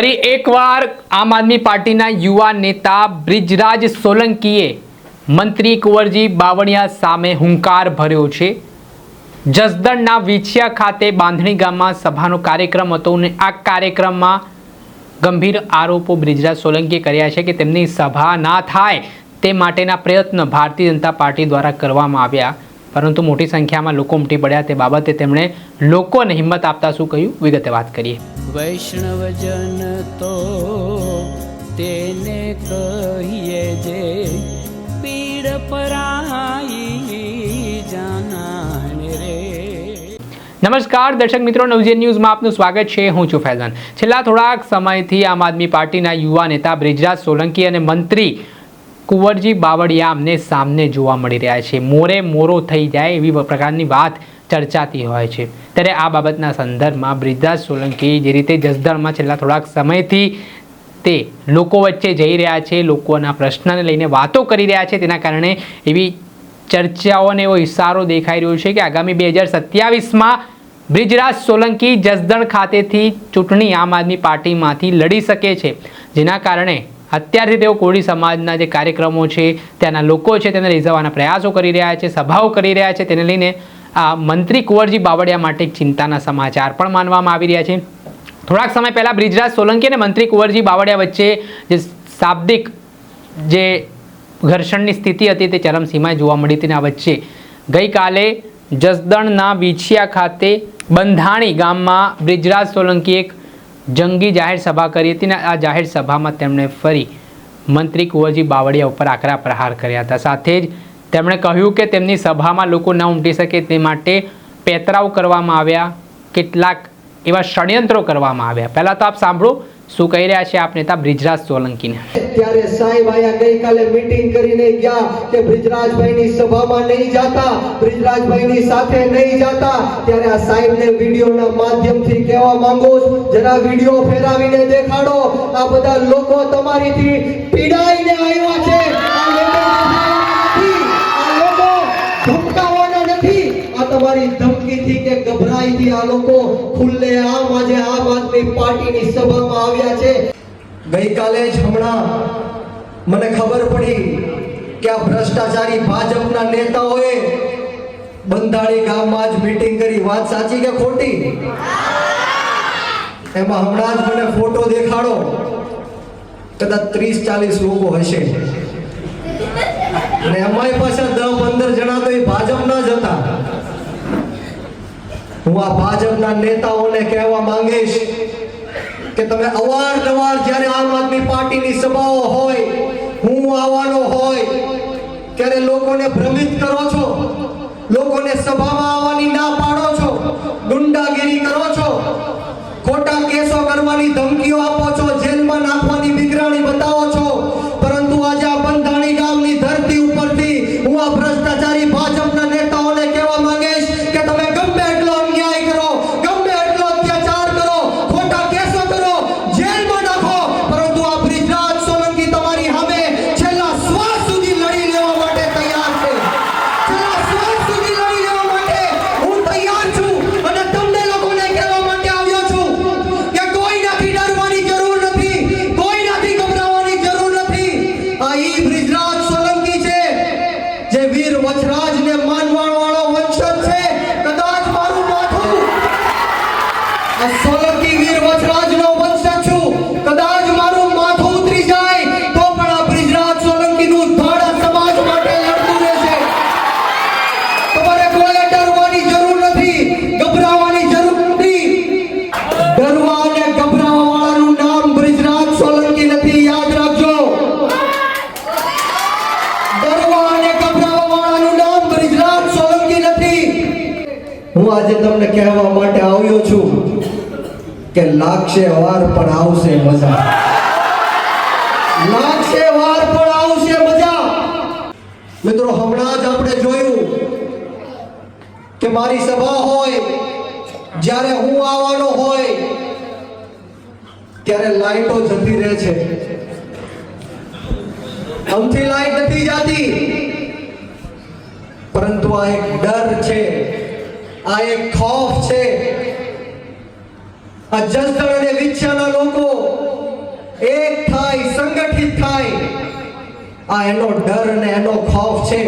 ફરી એકવાર આમ આદમી પાર્ટીના યુવા નેતા બ્રિજરાજ સોલંકીએ મંત્રી કુંવરજી બાવળિયા સામે હુંકાર ભર્યો છે. જસદણના વિછિયા ખાતે બાંધણી ગામમાં સભાનો કાર્યક્રમ હતો અને આ કાર્યક્રમમાં ગંભીર આરોપો બ્રિજરાજ સોલંકીએ કર્યા છે કે તેમની સભા ના થાય તે માટેના પ્રયત્ન ભારતીય જનતા પાર્ટી દ્વારા કરવામાં આવ્યા. પરંતુ મોટી સંખ્યામાં લોકો ઉમટી પડ્યા. તે બાબતે તેમણે લોકોને હિંમત આપતા શું કહ્યું? વિગતે વાત કરીએ. વૈષ્ણવજન તો તેને કહીએ જે પીડ પરાઈ જાનાને રે. નમસ્કાર દર્શક મિત્રો નવજીવન ન્યૂઝમાં આપનું સ્વાગત છે. હું છું ફૈઝાન. છેલ્લા થોડાક સમયથી આમ આદમી પાર્ટીના યુવા નેતા બ્રિજરાજ સોલંકી અને મંત્રી કુંવરજી બાવળિયા અમને સામને જોવા મળી રહ્યા છે. મોરે મોરો થઈ જાય એવી પ્રકારની વાત ચર્ચાતી હોય છે. ત્યારે આ બાબતના સંદર્ભમાં બ્રિજદાસ સોલંકી જે રીતે જસદણમાં છેલ્લા થોડાક સમયથી તે લોકો વચ્ચે જઈ રહ્યા છે, લોકોના પ્રશ્નને લઈને વાતો કરી રહ્યા છે, તેના કારણે એવી ચર્ચાઓને એવો ઇશારો દેખાઈ રહ્યો છે કે આગામી બે હજાર સત્યાવીસમાં બ્રિજરાજ સોલંકી જસદણ ખાતેથી ચૂંટણી આમ આદમી પાર્ટીમાંથી લડી શકે છે. જેના કારણે અત્યારથી તેઓ કોળી સમાજના જે કાર્યક્રમો છે, ત્યાંના લોકો છે, તેને રીઝવવાના પ્રયાસો કરી રહ્યા છે, સભાઓ કરી રહ્યા છે. તેને લઈને આ મંત્રી કુંવરજી બાવળિયા માટે ચિંતાના સમાચાર પણ માનવામાં આવી રહ્યા છે. થોડાક સમય પહેલાં બ્રિજરાજ સોલંકી અને મંત્રી કુંવરજી બાવળિયા વચ્ચે જે શાબ્દિક જે ઘર્ષણની સ્થિતિ હતી, તે ચરમસીમાએ જોવા મળી હતી આ વચ્ચે ગઈકાલે જસદણના વીછિયા ખાતે બંધાણી ગામમાં બ્રિજરાજ સોલંકી એક જંગી જાહેર સભા કરી હતી અને આ જાહેર સભામાં તેમણે ફરી મંત્રી કુંવરજી બાવળિયા ઉપર આકરા પ્રહાર કર્યા હતા. સાથે જ તેમણે કહ્યું કે તેમની સભામાં લોકો ન ઉમટી શકે તે માટે પેતરાવ કરવામાં આવ્યા, કેટલાક એવા ષડયંત્રો કરવામાં આવ્યા. પહેલાં તો આપ સાંભળો શું કહી રહ્યા છે આપ નેતા બ્રિજરાજ સોલંકીને? ત્યારે સાહેબ આયા ગઈકાલે મીટિંગ કરીને ગયા કે બ્રિજરાજભાઈની સભામાં નહીં જાતા, બ્રિજરાજભાઈની સાથે નહીં જાતા. ત્યારે આ સાહેબને વિડીયોના માધ્યમથી કહેવા માંગુ છું, જરા વીડિયો ફેરાવીને દેખાડો. આ બધા લોકો તમારીથી પીડાઈને આવ્યા છે. આ લોકો ધમકાવાના નથી. તમારી ધમકીથી કે ગભરાઈથી આ લોકો ખુલ્લે આજે આમ આદમી પાર્ટીની સભામાં આવ્યા છે. ગઈકાલે જ હમણાં મને ખબર પડી કે આ ભ્રષ્ટાચારી ભાજપના નેતાઓએ બંધાણી ગામમાં જ મીટિંગ કરી. વાત સાચી કે ખોટી? એમાં હમણાં જ મને ફોટો દેખાડો. કદાચ ત્રીસ ચાલીસ લોકો હશે. અને એમાંય પાછા દસ પંદર જણા તો એ ભાજપના જ હતા હું આ ભાજપના નેતાઓને કહેવા માંગીશ કે તમે અવારનવાર જ્યારે આમ આદમી પાર્ટીની સભાઓ હોય, હું આવવાનો હોય, ત્યારે લોકોને ભ્રમિત કરો છો, લોકોને સભામાં આવવાની ના પાડો છો, ગુંડાગીરી કરો છો, ખોટા કેસો કરવાની ધમકીઓ આપો છો, જેલમાં નાખવાની વિગ્રાણી બતાવો કહેવા માટે આવ્યો છું કે લાગશે વાર પણ આવશે મજા. લાગશે વાર પણ આવશે મજા. મિત્રો, હમણાં જ આપણે જોયું કે મારી સભા હોય, જ્યારે હું આવવાનો હોય, ત્યારે લાઈટો જતી રહે છે. અમથી લાઈટ નથી જાતી, પરંતુ આ એક ડર છે. આ એક ખોફ છે. આ જસદણ અને વિછ્યાના લોકો એક થાય, સંગઠિત થાય. આ એનો ડર ને એનો ખોફ છે.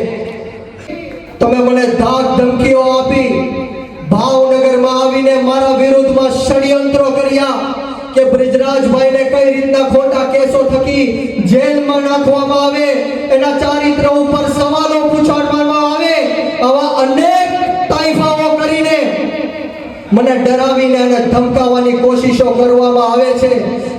તમે મને ધાક ધમકીઓ આપી, ભાવનગરમાં આવીને મારા વિરુદ્ધમાં ષડયંત્રો કર્યા કે બ્રિજરાજભાઈને કઈ રીતના ખોટા કેસો થકી જેલમાં નાખવામાં આવે, એના ચારિત્ર ઉપર સવાલો પૂછવામાં આવે, આવા અનેક મને ડરાવીને અને ધમકાવવાની કોશિશો કરવામાં આવે છે.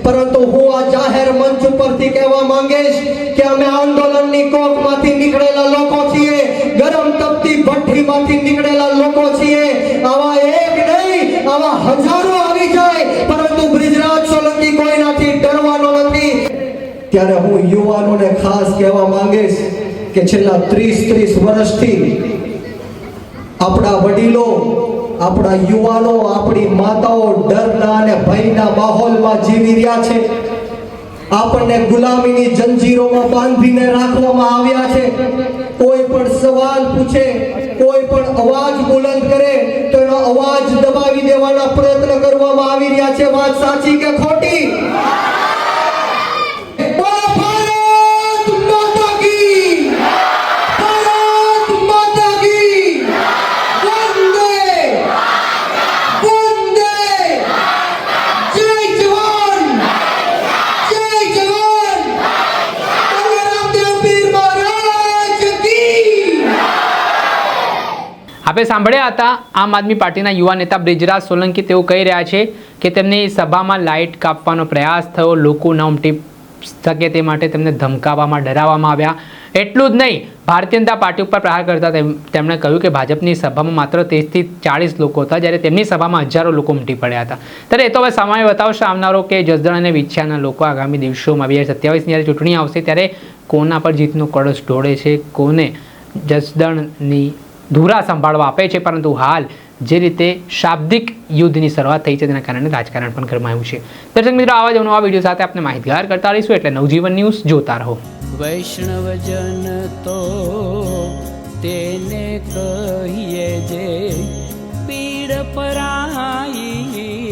પરંતુ હું આ જાહેર મંચ ઉપરથી કહેવા માંગીશ કે અમે આંદોલનની કોકમાંથી નીકળેલા લોકો છીએ. ગરમ તપતી ભઠ્ઠીમાંથી નીકળેલા લોકો છીએ. આવા એક નહીં, આવા હજારો આવી જાય. પરંતુ બ્રિજરાજ સોલંકી કોઈનાથી ડરવાનો નથી. ત્યારે હું યુવાનોને ખાસ કહેવા માંગીશ કે છેલ્લા ત્રીસ ત્રીસ વર્ષથી આપણા વડીલો આપણા યુવાનો, આપણી માતાઓ ડરના અને ભયના માહોલમાં જીવી રહ્યા છે. આપણને ગુલામીની જંજીરોમાં બાંધીને રાખવામાં આવ્યા છે. કોઈ પણ સવાલ પૂછે, કોઈ પણ અવાજ બુલંદ કરે, તો એનો અવાજ દબાવી દેવાના પ્રયત્ન કરવામાં આવી રહ્યા છે. વાત સાચી કે ખોટી? આપણે સાંભળ્યા હતા, આમ આદમી પાર્ટીના યુવા નેતા બ્રિજરાજ સોલંકી તેઓ કહી રહ્યા છે કે તેમની સભામાં લાઇટ કાપવાનો પ્રયાસ થયો, લોકો ન ઉમટી શકે તે માટે તેમને ધમકાવવામાં, ડરાવવામાં આવ્યા. એટલું જ નહીં, ભારતીય જનતા પાર્ટી ઉપર પ્રહાર કરતા તેમ- તેમણે કહ્યું કે ભાજપની સભામાં માત્ર ત્રીસથી ચાળીસ લોકો હતા, જ્યારે તેમની સભામાં હજારો લોકો ઉમટી પડ્યા હતા. ત્યારે એ તો હવે સમય બતાવશે આવનારો કે જસદણ અને વિછ્યાના લોકો આગામી દિવસોમાં બે હજાર સત્યાવીસની જ્યારે ચૂંટણી આવશે, ત્યારે કોના પર જીતનો કળશ ઢોળે છે, કોને? જસદણની ધુરા સંભાળવા આપે છે, પરંતુ હાલ જે રીતે શાબ્દિક યુદ્ધની શરૂઆત થઈ છે, તેના કારણે રાજકારણ પણ ગરમાયું છે. દર્શક મિત્રો, આવા જ નવા વીડિયો સાથે આપણે માહિતગાર કરતા રહીશું, એટલે નવજીવન ન્યૂઝ જોતા રહો. વૈષ્ણવજન તો તેને કહીએ જે પીડ પરાઈ